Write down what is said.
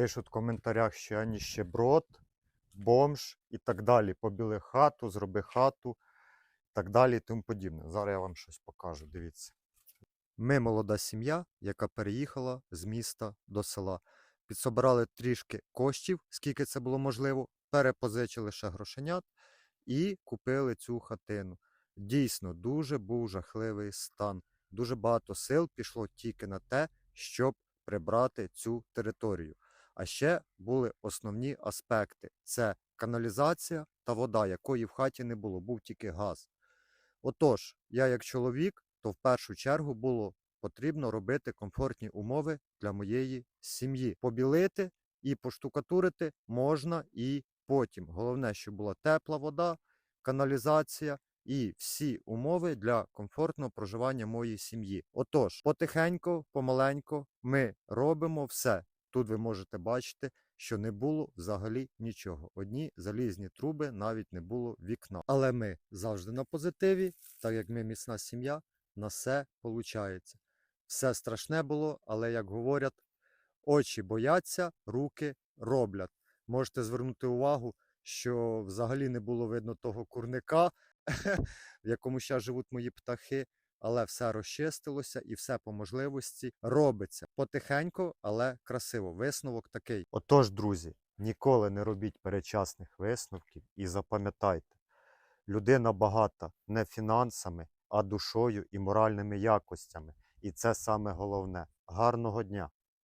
Пишуть в коментарях, що я ніщеброд, бомж і так далі. Побіли хату, зроби хату, і так далі і тому подібне. Зараз я вам щось покажу, дивіться. Ми молода сім'я, яка переїхала з міста до села. Підсобирали трішки коштів, скільки це було можливо, перепозичили ще грошенят і купили цю хатину. Дійсно, дуже був жахливий стан. Дуже багато сил пішло тільки на те, щоб прибрати цю територію. А ще були основні аспекти: це каналізація та вода, якої в хаті не було, був тільки газ. Отож, я як чоловік, то в першу чергу було потрібно робити комфортні умови для моєї сім'ї. Побілити і поштукатурити можна і потім. Головне, щоб була тепла вода, каналізація і всі умови для комфортного проживання моєї сім'ї. Отож, потихеньку, помаленьку ми робимо все. Тут ви можете бачити, що не було взагалі нічого. Одні залізні труби, навіть не було вікна. Але ми завжди на позитиві, так як ми міцна сім'я, на все виходить. Все страшне було, але як говорять, очі бояться, руки роблять. Можете звернути увагу, що взагалі не було видно того курника, в якому ще живуть мої птахи, але все розчистилося і все по можливості робиться. Потихеньку, але красиво. Висновок такий. Отож, друзі, ніколи не робіть перечасних висновків і запам'ятайте, людина багата не фінансами, а душою і моральними якостями. І це саме головне. Гарного дня!